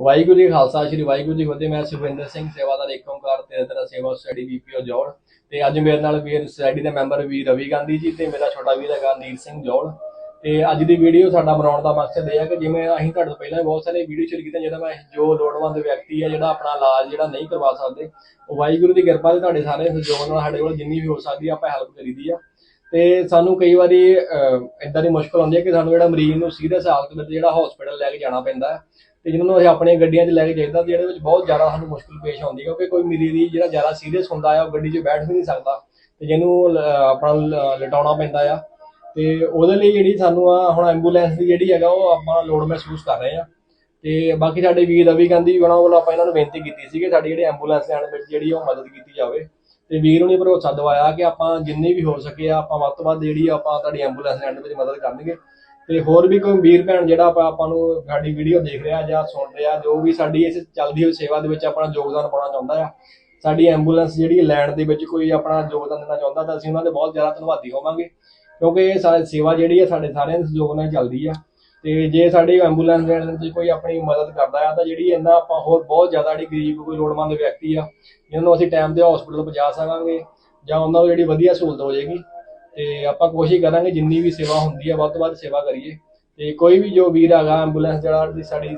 ਵਾਹਿਗੁਰੂ ਜੀ ਖਾਲਸਾ, ਸ੍ਰੀ ਵਾਹਿਗੁਰੂ ਜੀ ਕੀ ਫਤਿਹ। ਮੈਂ ਸੁਖਵਿੰਦਰ ਸਿੰਘ, ਸੇਵਾਦਾਰ ਏਕ ਓੰਕਾਰ ਤੇਰੇ ਤੇਰਾ ਸੇਵਾ ਸਟੱਡੀ ਬੀਪੀਓ ਜੋੜ ਤੇ ਅੱਜ ਮੇਰੇ ਨਾਲ ਵੀਰ ਸੋਸਾਇਟੀ ਦੇ ਮੈਂਬਰ ਵੀਰ ਰਵੀ ਗਾਂਧੀ ਜੀ ਤੇ ਮੇਰਾ ਛੋਟਾ ਵੀਰ ਹੈਗਾ ਨੀਰ ਸਿੰਘ ਜੋੜ ਤੇ ਅੱਜ ਦੀ ਵੀਡੀਓ ਸਾਡਾ ਬਣਾਉਣ ਦਾ ਮਕਸਦ ਇਹ ਹੈ ਕਿ ਜਿਵੇਂ ਅਸੀਂ ਤੁਹਾਡੇ ਤੋਂ ਪਹਿਲਾਂ ਬਹੁਤ ਸਾਰੇ ਵੀਡੀਓ ਸ਼ੇਅਰ ਕੀਤੇ ਜਿਹੜਾ ਮੈਂ ਜੋ ਲੋੜਵੰਦ ਵਿਅਕਤੀ ਹੈ, ਜਿਹੜਾ ਆਪਣਾ ਇਲਾਜ ਜਿਹੜਾ ਨਹੀਂ ਕਰਵਾ ਸਕਦੇ, ਉਹ ਵਾਹਿਗੁਰੂ ਦੀ ਕਿਰਪਾ ਤੇ ਤੁਹਾਡੇ ਸਾਰੇ ਸਹਿਯੋਗ ਨਾਲ ਸਾਡੇ ਕੋਲ ਜਿੰਨੀ ਵੀ ਹੋ ਸਕਦੀ ਆ, ਆਪਾਂ ਹੈਲਪ ਕਰੀਦੀ ਆ। ਤੇ ਸਾਨੂੰ ਕਈ ਵਾਰੀ ਇਦਾਂ ਦੀ ਮੁਸ਼ਕਲ ਆਉਂਦੀ ਹੈ ਕਿ ਸਾਨੂੰ ਜਿਹੜਾ ਮਰੀਜ਼ ਨੂੰ ਸੀਰੀਅਸ ਹਾਲਤ ਵਿੱਚ ਜਿਹੜਾ ਹਸਪੀਟਲ ਲੈ ਕੇ ਜਾਣਾ ਪੈਂਦਾ ਹੈ ਤੇ ਜਿਹਨਾਂ ਨੂੰ ਅਸੀਂ ਆਪਣੀਆਂ ਗੱਡੀਆਂ 'ਚ ਲੈ ਕੇ ਜਾਈਦਾ ਤੇ ਇਹਦੇ ਵਿੱਚ ਬਹੁਤ ਜ਼ਿਆਦਾ ਸਾਨੂੰ ਮੁਸ਼ਕਲ ਪੇਸ਼ ਆਉਂਦੀ ਕਿਉਂਕਿ ਕੋਈ ਮਰੀਜ਼ ਜਿਹੜਾ ਜ਼ਿਆਦਾ ਸੀਰੀਅਸ ਹੁੰਦਾ ਆ, ਉਹ ਗੱਡੀ 'ਚ ਬੈਠ ਵੀ ਨਹੀਂ ਸਕਦਾ ਤੇ ਜਿਹਨੂੰ ਆਪਣਾ ਲ- ਲਿਟਾਉਣਾ ਪੈਂਦਾ ਆ। ਤੇ ਉਹਦੇ ਲਈ ਜਿਹੜੀ ਸਾਨੂੰ ਆ, ਹੁਣ ਐਂਬੂਲੈਂਸ ਦੀ ਜਿਹੜੀ ਹੈਗਾ, ਉਹ ਆਪਾਂ ਲੋੜ ਮਹਿਸੂਸ ਕਰ ਰਹੇ ਆ। ਤੇ ਬਾਕੀ ਸਾਡੇ ਵੀਰ ਰਵੀ ਗਾਂਧੀ ਉਹਨਾਂ ਵੱਲੋਂ ਆਪਾਂ ਇਹਨਾਂ ਨੂੰ ਬੇਨਤੀ ਕੀਤੀ ਸੀ ਕਿ ਸਾਡੀ ਜਿਹੜੀ ਐਂਬੂਲੈਂਸ ਲੈਣ ਵਿੱਚ ਜਿਹੜੀ ਉਹ ਮਦਦ ਕੀਤੀ ਜਾਵੇ। ਤੇ ਵੀਰ ਉਹਨੇ ਭਰੋਸਾ ਦਵਾਇਆ ਕਿ ਆਪਾਂ ਜਿੰਨੀ ਵੀ ਹੋ ਸਕੇ ਆਪਾਂ ਵੱਧ ਤੋਂ ਵੱਧ ਜਿਹੜੀ ਆਪਾਂ ਤੁਹਾਡੀ ਐਂਬੂਲੈਂਸ ਲੈਣ ਵਿੱਚ ਮਦਦ ਕਰਨਗੇ। ਤੇ ਹੋਰ ਵੀ ਕੋਈ ਵੀਰ ਭੈਣ ਜਿਹੜਾ ਆਪਾਂ ਆਪਾਂ ਨੂੰ ਸਾਡੀ ਵੀਡੀਓ ਦੇਖ ਰਿਹਾ ਜਾਂ ਸੁਣ ਰਿਹਾ, ਜੋ ਵੀ ਸਾਡੀ ਇਸ ਚੱਲਦੀ ਹੋਈ ਸੇਵਾ ਦੇ ਵਿੱਚ ਆਪਣਾ ਯੋਗਦਾਨ ਪਾਉਣਾ ਚਾਹੁੰਦਾ ਆ, ਸਾਡੀ ਐਂਬੂਲੈਂਸ ਜਿਹੜੀ ਲੈਣ ਦੇ ਵਿੱਚ ਕੋਈ ਆਪਣਾ ਯੋਗਦਾਨ ਦੇਣਾ ਚਾਹੁੰਦਾ ਤਾਂ ਅਸੀਂ ਉਹਨਾਂ ਦੇ ਬਹੁਤ ਜ਼ਿਆਦਾ ਧੰਨਵਾਦੀ ਹੋਵਾਂਗੇ, ਕਿਉਂਕਿ ਇਹ ਸਾ- ਸੇਵਾ ਜਿਹੜੀ ਹੈ ਸਾਡੇ ਸਾਰਿਆਂ ਦੇ ਸਹਿਯੋਗ ਨਾਲ ਚੱਲਦੀ ਆ। ਤੇ ਜੇ ਸਾਡੀ ਐਂਬੂਲੈਂਸ ਲੈਣ ਵਿੱਚ ਕੋਈ ਆਪਣੀ ਮਦਦ ਕਰਦਾ ਆ ਤਾਂ ਜਿਹੜੀ ਇਹਨਾਂ ਆਪਾਂ ਹੋਰ ਬਹੁਤ ਜ਼ਿਆਦਾ ਜਿਹੜੀ ਗਰੀਬ, ਕੋਈ ਲੋੜਵੰਦ ਵਿਅਕਤੀ ਆ, ਜਿਹਨਾਂ ਨੂੰ ਅਸੀਂ ਟਾਈਮ ਤੇ ਹਸਪੀਟਲ ਪਹੁੰਚਾ ਸਕਾਂਗੇ ਜਾਂ ਉਹਨਾਂ ਨੂੰ ਜਿਹੜੀ ਵਧੀਆ ਸਹੂਲਤ ਹੋ ਜਾਏਗੀ ਤੇ ਆਪਾਂ ਕੋਸ਼ਿਸ਼ ਕਰਾਂਗੇ ਜਿੰਨੀ ਵੀ ਸੇਵਾ ਹੁੰਦੀ ਹੈ ਵੱਧ ਤੋਂ ਵੱਧ ਸੇਵਾ ਕਰੀਏ। ਤੇ ਕੋਈ ਵੀ ਜੋ ਵੀਰ ਹੈਗਾ ਐਂਬੂਲੈਂਸ ਜਿਹੜਾ ਸਾਡੀ